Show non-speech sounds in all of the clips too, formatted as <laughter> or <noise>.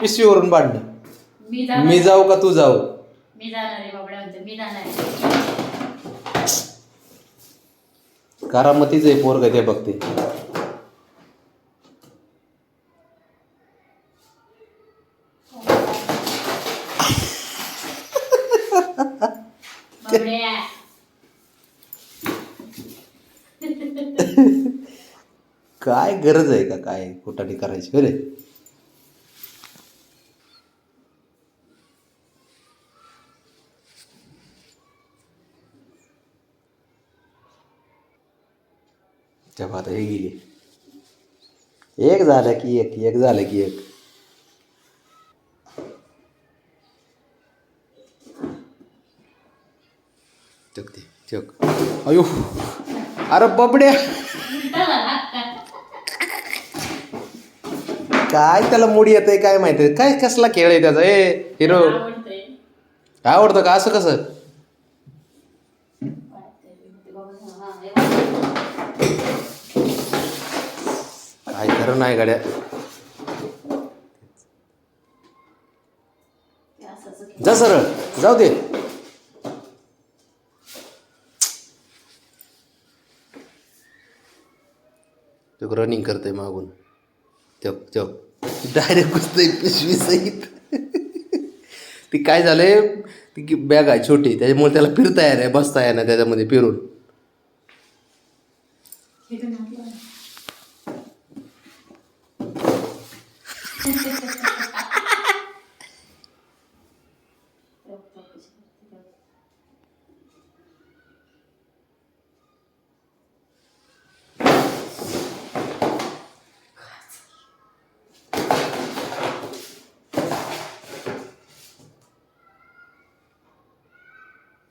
पिशवीवरून भांडणं. मी जाणार मी जाऊ का तू जाऊ? मी जाणार आहे बाबड्या म्हणतो मी जाणार आहे. करामतीच आहे पोरग ते बघते बाबड्या. <laughs> काय गरज आहे का काय कुठाने करायची? बरे तेव्हा आता हे गेली. एक झालं की एक एक झालं की एक. चक ते चक. अयो. अरे बबड्या. काय त्याला मुडी येते काय माहिती? काय कसला खेळ आहे त्याचा? ए हिरो. आवडतं का? असं कसं हा, हे बघ. काय आहे गाड्या. जा सरळ जाऊ दे. तो रनिंग करतोय मागून. चक चक डायरेक्ट घुसतोय पिशवी सहित. ती काय झालंय? ती बॅग आहे छोटी त्याच्यामुळे त्याला फिरता येणार बसता येणार त्याच्यामध्ये फिरून.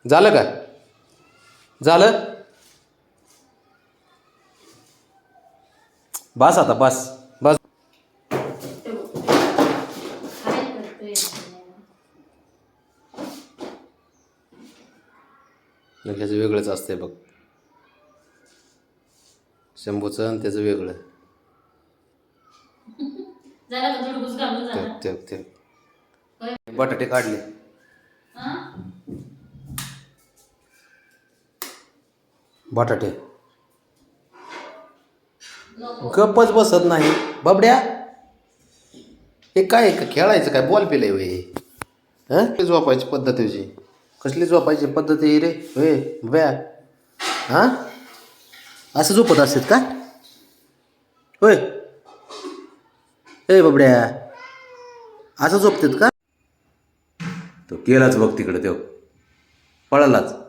झालं का झालं? बस आता बस बस ते बघ. काय करतोय ह्याचं वेगळंच असतंय बघ. शंभूचं आणि त्याचं वेगळं. <laughs> बटाटे काढले. हा? बटाटे. गप्पच बसत नाही. बबड्या हे काय खेळायचं काय? बॉल पेलंय हं. झोपायची पद्धत तुझी. कसली झोपायची पद्धत आहे रे? होय बया हां? असं झोपत असतात का? होय. ए बाबड्या. असं झोपतात का? तो केलाच बघ तिकडे तो. पळालाच.